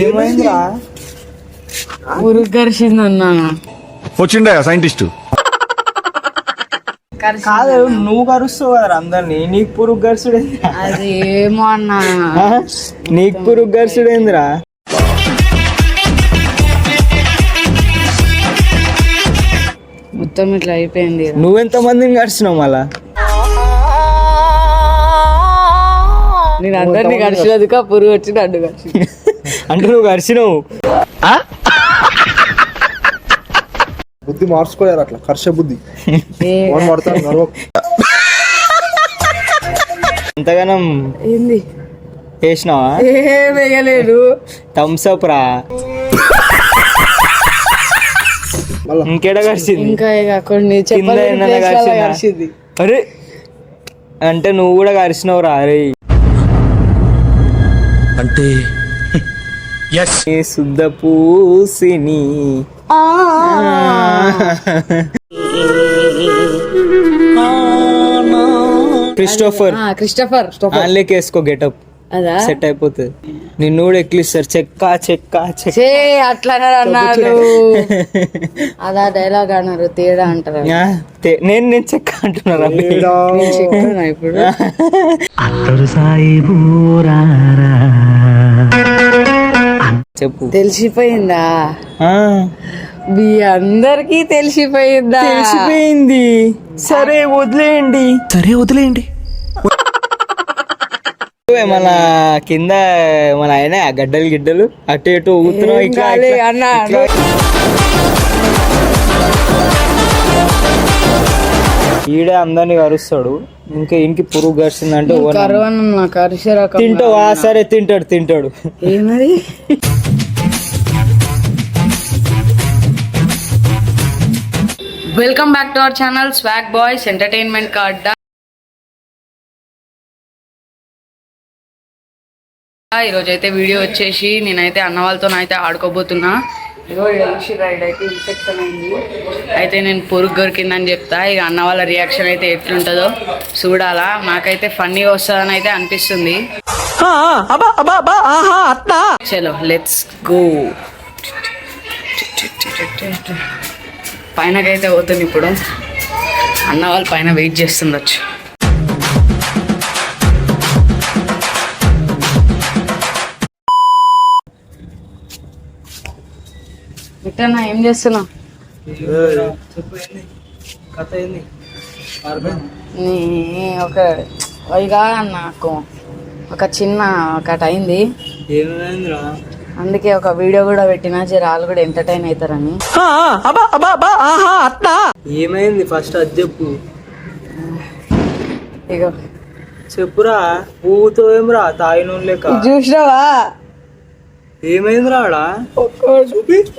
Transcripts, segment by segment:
ఏమైందిరా? వచ్చిండా సైంటిస్ట్. కాదు నువ్వు కరుస్తావు కదా అందరినీ. నీకు పురుగు గరుసుడేంద్రా అది ఏమో అన్నా నీకు పురుగు గరుసుడేంద్రా మొత్తం ఇట్లా అయిపోయింది నువ్వెంత మందిని గడిచినావు మళ్ళా? నేను అందరినీ కరిచినందుక పురుగు వచ్చి నన్ను కరిచి అంటే నువ్వు గడిచినావు బుద్ధి మార్చుకోలేరు అట్లా కర్ష బుద్ధి. అంతగానం ఏంది? వేసినావా ఏం వేయలేదు. థమ్స్ అప్ రా. ఇంకేడ గడిచింది ఇంకా కొన్ని అరే అంటే నువ్వు కూడా కరిచినావు రా. అరే అంటే శుద్ధ పూసిని. క్రిస్టోఫర్ ఆ, క్రిస్టఫర్ వేసుకో గెటప్. అదా? సెట్ అయిపోతుంది నిన్ను కూడా ఎక్కిలిస్తారు. చెక్క చెక్క చెక్క. చే అట్లానే అన్నారు అదా డైలాగ్ అన్నారు. తేడా అంటారు. నేను నేను చెక్క అంటున్నారా? నేను చెప్తున్నా ఇప్పుడు. చెప్పు. తెలిసిపోయిందా? మీ అందరికి తెలిసిపోయిందా? తెలిసిపోయింది. సరే వదిలేయండి. సరే వదిలేయండి. మన కింద మన ఆయన గడ్డలు గిడ్డలు. అటు ఇటు ఇట్లా. అన్న. ఈడే అందరిని కరుస్తాడు. ఇంకా ఇంకి పురుగు కరిచిందంటే తింటావా? సరే తింటాడు తింటాడు. ఏమది welcome back to our channel swag boys entertainment card ఈరోజు అయితే వీడియో వచ్చేసి నేనైతే అన్న వాళ్ళతో అయితే ఆడుకోబోతున్నా. ఇగో ఎలిషి రైడ్ అయితే ఇన్ఫెక్షన్ అయింది. అయితే నేను పొరుగు దొరికిందని చెప్తా. ఇక అన్న వాళ్ళ రియాక్షన్ అయితే ఎట్లుంటుందో చూడాలా. నాకైతే ఫన్నీ వస్తుందని అయితే అనిపిస్తుంది. చలో లెట్స్ గో పైనకైతే పోతుంది ఇప్పుడు. అన్న వాళ్ళు పైన వెయిట్ చేస్తుండొచ్చు. విట్టన్నా ఏం చేస్తున్నావు? కథ ఏంది? నీ ఒక ఇక నాకు ఒక చిన్న ఒకటి అయింది. ఏమైందిరా? అందుకే ఒక వీడియో కూడా పెట్టినా జరాలు కూడా ఎంటర్టైన్ అవుతారని. ఏమైంది? ఫస్ట్ అది చెప్పు. ఇక చెప్పురా ఊతో ఏమిరా తాయి నూనె లెక్క చూసినావా? ఏమైందిరా ఆడ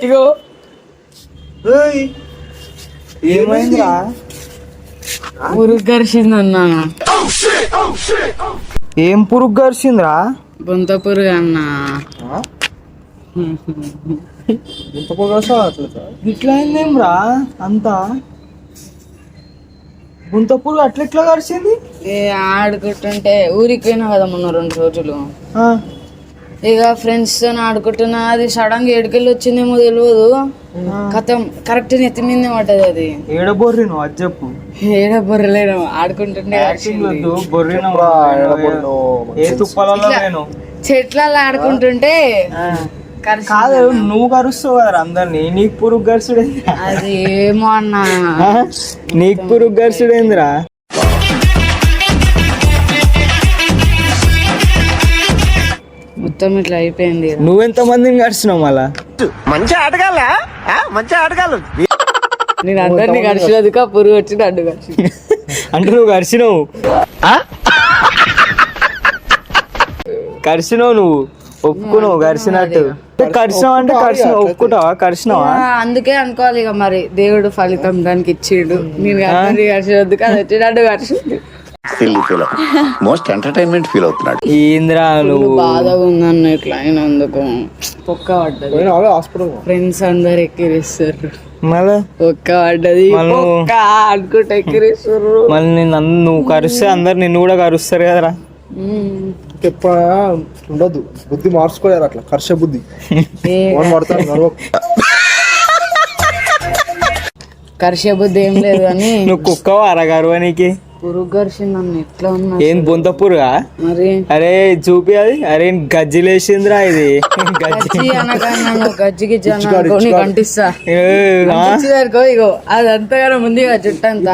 ఇగో. ఏయ్, ఏమైందిరా పురుగు కరిచిందన్నా ఏం పురుగు గరిచిందిరా బొంత పురుగు అన్నా. ఇంత ఇట్లా అయిందేమ్రా అంతా? గుంత పురుగు అట్లా ఎట్లా గరిచింది ఏ ఆడుకుంటుంటే ఊరికి పోయినా కదా మొన్న రెండు రోజులు. ఇక ఫ్రెండ్స్తో ఆడుకుంటున్నా అది సడన్గా ఎడుకెళ్ళి వచ్చిందేమో తెలియదు కథం కరెక్ట్ నెత్తి మీదే పడ్డది అది. ఏడ అది చెప్పు. ఏడ బొర్రలేను నేను? చెట్లలో ఆడుకుంటుంటే కాదు నువ్వు కరుస్తావు కదా అందరినీ నీకు పురుగు గరుసుడేంద్రా అది ఏమో అన్నా? నీకు పురుగు గరుసుడేంద్రా మొత్తం ఇట్లా అయిపోయింది నువ్వెంత మందిని గడిచినావు మళ్ళా? నేను అందరినీ కరిచినందుక పురుగు వచ్చి నన్ను కరిచి అంటే నువ్వు కరిచినావు. కరిచినావు నువ్వు. ఒప్పుకున్నావు కరిచినట్టు. కరిచినావు అంటే కరిచినావు? ఒప్పుకుంటావా? కరిచినావా? అందుకే అనుకోవాలి ఇక మరి. దేవుడు ఫలితం దానికి ఇచ్చిండు. నేను అందరినీ కరిచినందుకు అది వచ్చి నన్ను కరిచింది. Silly feel most entertainment feel అవుతున్నాడు ఏంద్రా నువ్వు బాధగా ఉందన్న ఇట్లా అయినందుకు పొక్క పడ్డది. హాస్పిటల్ ఫ్రెండ్స్ అందరు ఎక్కిరిస్తారు మళ్ళా? పొక్క పడ్డది. పొక్క అనుకుంటే ఎక్కిరిస్తారు మళ్ళీ నేను అన్- నువ్వు కరిస్తే అందరు నిన్ను కూడా కరుస్తారు కదరా. ఎప్పుడు ఉండదు బుద్ధి మార్చుకోలేరు అట్లా. కర్ష బుద్ధి. నడవకు. కర్ష బుద్ధి ఏం లేదు అని నువ్వు గరిచిందన్న ఎట్లా ఉన్నా ఏం బొంతపురుగా అరే చూపి అది. అరే గజ్జిలేసిందిరా ఇది. జుట్టంతా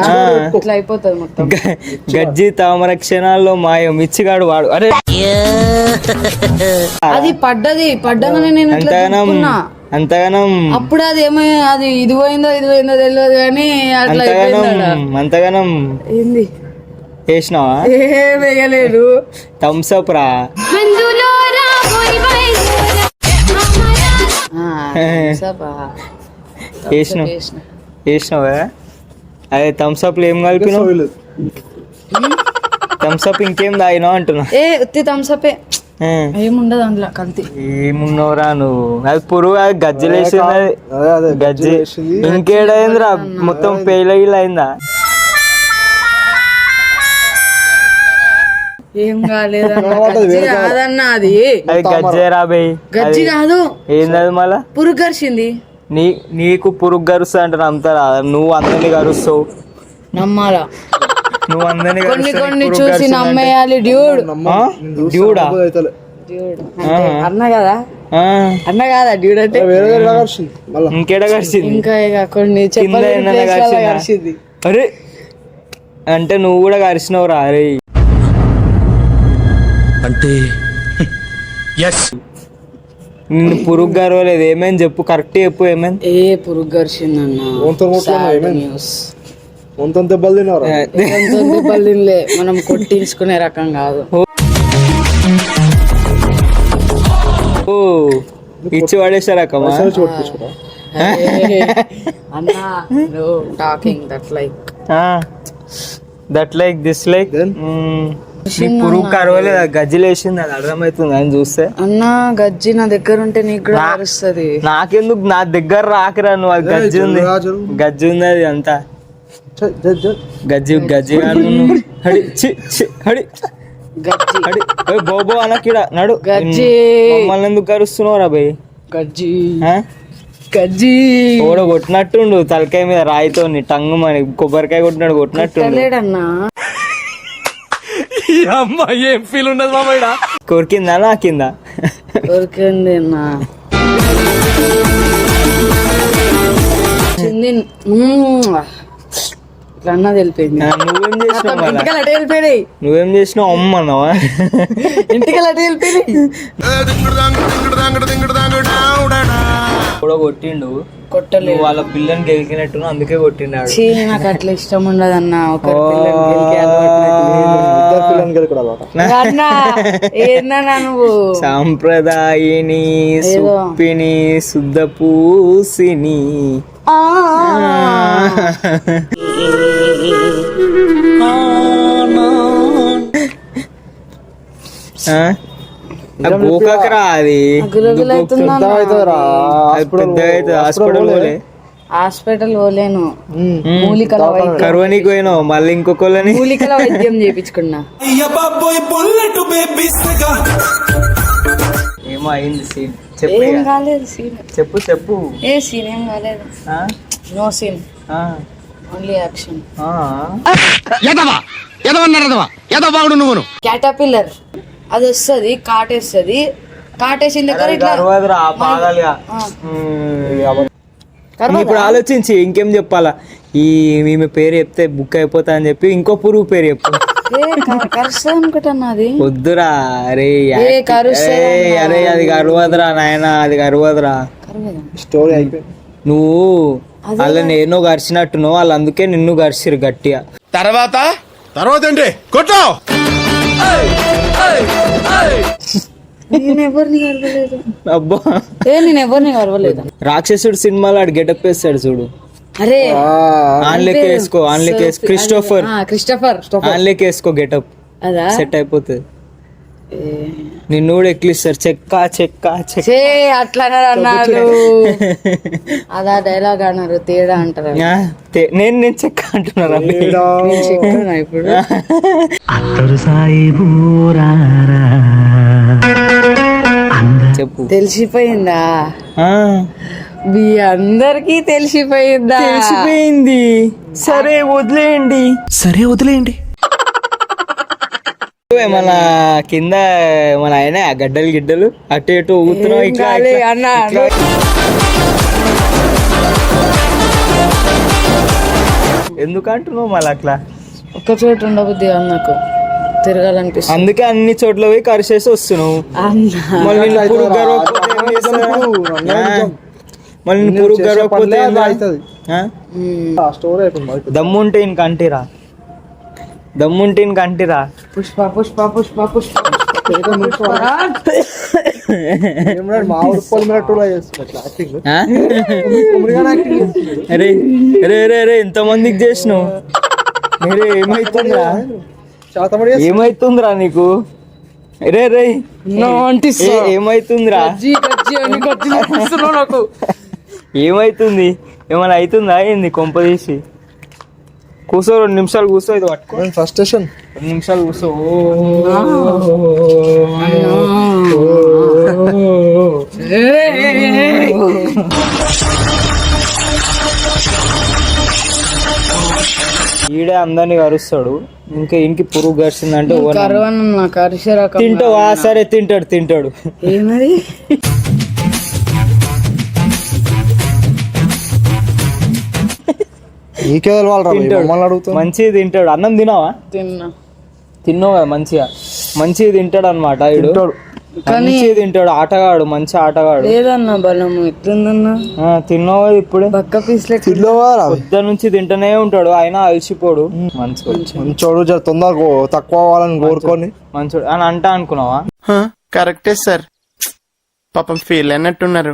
ఇట్లా అయిపోతుంది మొత్తం. గ- గజ్జి తామర క్షణాల్లో మాయం. ఇచ్చిగాడు వాడు. అరే. అది పడ్డది పడ్డగానే నేను అంతగానం. అంతగానం. అప్పుడు అది ఏమో అది ఇది పోయిందో ఇది పోయిందో తెలియదు కానీ అట్లా అంతగానం అంతగానం. ఏంది? వేసినావా ఏం వేయలేదు. థమ్స్ అప్ రా. వేసినావు వేసినావా అదే థమ్స్ అప్ ఏం కలిపినావు? సోయలేదు. థమ్స్ అప్ ఇంకేం తాగినావు అంటున్నా. ఏ ఉత్తి థమ్సపే ఏ, ఏముండదు అందులో కల్తీ ఏమున్నావురా నువ్వు? అది పురుగు అది గజ్జలేసింది గజ్జి. ఇంకేడైందిరా? మొత్తం పేలగిల్ అయిందా? ఏం అది గజ్జి వేరే కాదన్న అది. అది గజ్జేరా బై. గజ్జి కాదు. ఏంది అది మళ్ళా? పురుగు నీ నీకు పురుగు గరుస్తా అంటే నమ్ముతారా? నువ్వు అందరిని గరుస్తావు నమ్మాలా? నువ్వు అందరిని కొన్ని కొన్ని పురుగు చూసి. నమ్మేయాలి డ్యూడ్. డ్యూడా? అన్న కదా? అన్న కాదా డ్యూడ్ అంటే? ఇంకేడ ఇంకా ఇక కొన్ని అరే అంటే నువ్వు కూడా కరిచినావు రా అరే. అంటే ఎస్ నిన్ను పురుగు గర్వలేదు. ఏమైంది చెప్పు? కరెక్ట్ చెప్పు ఏమైంది ఏ పురుగు ఏమైంది న్యూస్ వంత దెబ్బలు తినవరా దెబ్బలు తినలే మనం కొట్టించుకునే రకం కాదు. ఓ ఇచ్చి సరే చూపించుకుంటా అన్న talking that like. That like this like? పురుగు కరవలేదు గజ్జిలు వేసింది అది అర్థమవుతుంది అని చూస్తే. అన్న గజ్జి నా దగ్గర ఉంటే నీకు కూడా కరుస్తుంది నాకెందుకు నా దగ్గర రాకరా నువ్వు అది గజ్జి ఉంది. గజ్జి ఉంది అది అంతా. గజ్జి గజ్జి కాదు. హడి చి చి హడి. గజ్జి. హడి. ఓయ్ బోబో అనకిడ నడు. గజ్జి. మమ్మల్ని ఎందుకు కరుస్తున్నావు రా భయ్ గజ్జి? గజ్జి. ఓడ కొట్టినట్టుండు తలకాయ మీద రాయితో టంగు మరి కొబ్బరికాయ కొట్టినాడు కొట్టినట్టుండు. లేడన్నా ఏం ఫీల్ ఉండదు మామయ్య కొరికిందా నాకిందా? దొరికింది అన్న. చింది మ్మ్. తెలిపోయింది ఆ, నువ్వేం చేసినావు మళ్ళా? ఇంటికి అటు వెళ్ళిపోయినాయి నువ్వేం చేసినావు అమ్మ అన్నావా? ఇంటికి అటు వెళ్ళిపోయినాయి కూడా కొట్టిండు. కొట్టలేదు. నువ్వు వాళ్ళ పిల్లని గెలికినట్టు అందుకే కొట్టిండాడు. చీ నాకు అట్లా ఇష్టం ఉండదు అన్న ఒక అన్న ఏందన్నా నువ్వు? సాంప్రదాయిని సుప్పిని శుద్ధ పూసిని ఆ. గోకాకరా అది. హాస్పిటల్ పోలే. హాస్పిటల్ పోలేను. మూలికల పోయినావు. మళ్ళీ ఇంకొకళ్ళని. మూలికల వైద్యం చేయించుకున్నా ఏమో అయింది సీన్. చెప్పు ఏం. కాలేదు సీన్. చెప్పు చెప్పు. ఏ సీన్ ఏం కాలేదు? No scene. ఓన్లీ యాక్షన్ ఆ. ఎదవా ఎదవన్నారదవా ఎదవాడు నువ్వును. క్యాటపిల్లర్ అది వస్తుంది కాటేస్తుంది. కాటేసిన దగ్గర ఇట్లా ఇప్పుడు ఆలోచించి ఇంకేం చెప్పాలా? ఈ ఈమె పేరు చెప్తే బుక్ అయిపోతా అని చెప్పి ఇంకో పురుగు పేరు చెప్పు. వద్దురా అరే అరే అది గర్వదురా నాయన అది గర్వదురా కరవదా? స్టోరీ అయిపోయింది. నువ్వు వాళ్ళ నేను గరిచినట్టును వాళ్ళు అందుకే నిన్ను గరిచిరు గట్టిగా. తర్వాత? తర్వాత ఏంటి? కొట్టు! నేను ఎవరిని కరవలేదు అబ్బా. ఏ నేను ఎవరిని కరవలేదు రాక్షసుడు సినిమాలో ఆడు గెటప్ వేస్తాడు చూడు. అరే ఆన్లెక్ వేసుకో ఆన్లెక్ వేసుకో క్రిస్టోఫర్. ఆ, క్రిస్టఫర్ ఆన్లెక్ వేసుకో గెటప్. అదా? సెట్ అయిపోతుంది. నిన్ను కూడా ఎక్కిలిస్తారు. చెక్క చెక్క చెక్క. చే అట్లా అన్నారు అదా డైలాగ్ అన్నారు. తేడా అంటారు. నేను నేను చెక్క అంటున్నారా? నేను చెక్కున్నా ఇప్పుడు. చెప్పు. తెలిసిపోయిందా? ఆ, మీ అందరికి తెలిసిపోయిందా? తెలిసిపోయింది. సరే వదిలేయండి. సరే వదిలేయండి. మన కింద. మన ఆయన గడ్డలు గిడ్డలు. అటు ఇటు ఊతున్నావు ఇట్లా. అన్న. ఎందుకు అంటున్నావు మళ్ళీ అట్లా? ఒక్క చోటు ఉండబుద్ది కాదు నాకు. తిరగాలనిపిస్తుంది. అందుకే అన్ని చోట్ల పోయి కరిసేసి వస్తున్నావు. మళ్ళీ పురుగు గరవకపోతే మళ్ళీ పురుగు గరవకపోతే. దమ్ముంటే అంటిరా దమ్ముంటే ఇంక అంటిరా పుష్ప పుష్ప. పుష్ప పుష్ప అరే రే రే రే ఎంతమందికి చేసినావు. రే ఏమైతుందిరా? నీకు? రే రే ఏమైతుందిరా? గజ్జి గజ్జి అని గజ్జి చూపిస్తున్నావు నాకు. ఏమైతుంది? ఏమైనా అవుతుందా ఏంది కొంప తీసి? కూర్చో రెండు నిమిషాలు కూర్చో ఇది పట్టుకో. ఫస్ట్ స్టేషన్ రెండు నిమిషాలు కూర్చో ఈడే అందరిని కరుస్తాడు. ఇంకా ఇంకి పురుగు రకం తింటావు? ఆ సరే తింటాడు తింటాడు. ఏమది? నీకే తెలవాలి తింటాడు. మమ్మల్ని అడుగుతాం మంచిగా తింటాడు. అన్నం తినావా? తిన్నా. తిన్నావు కదా మంచిగా? మంచిగా తింటాడు అనమాట ఇడు మంచిగా తింటాడు. ఆటగాడు మంచి ఆటగాడు. లేదన్న బలము ఎట్లుందన్న? ఆ, తిన్నావు ఇప్పుడే? పక్క పీస్లెట్ తిన్నవారా? పొద్దు నుంచి తింటూనే ఉంటాడు. అయినా అలసిపోడు. మంచిగా మంచోడు జర తొందరగా తక్కువ అవ్వాలని కోరుకొని. మంచోడు. అని అంటా అనుకున్నావా? కరెక్టే సార్. పాపం ఫీల్ అన్నట్టున్నారు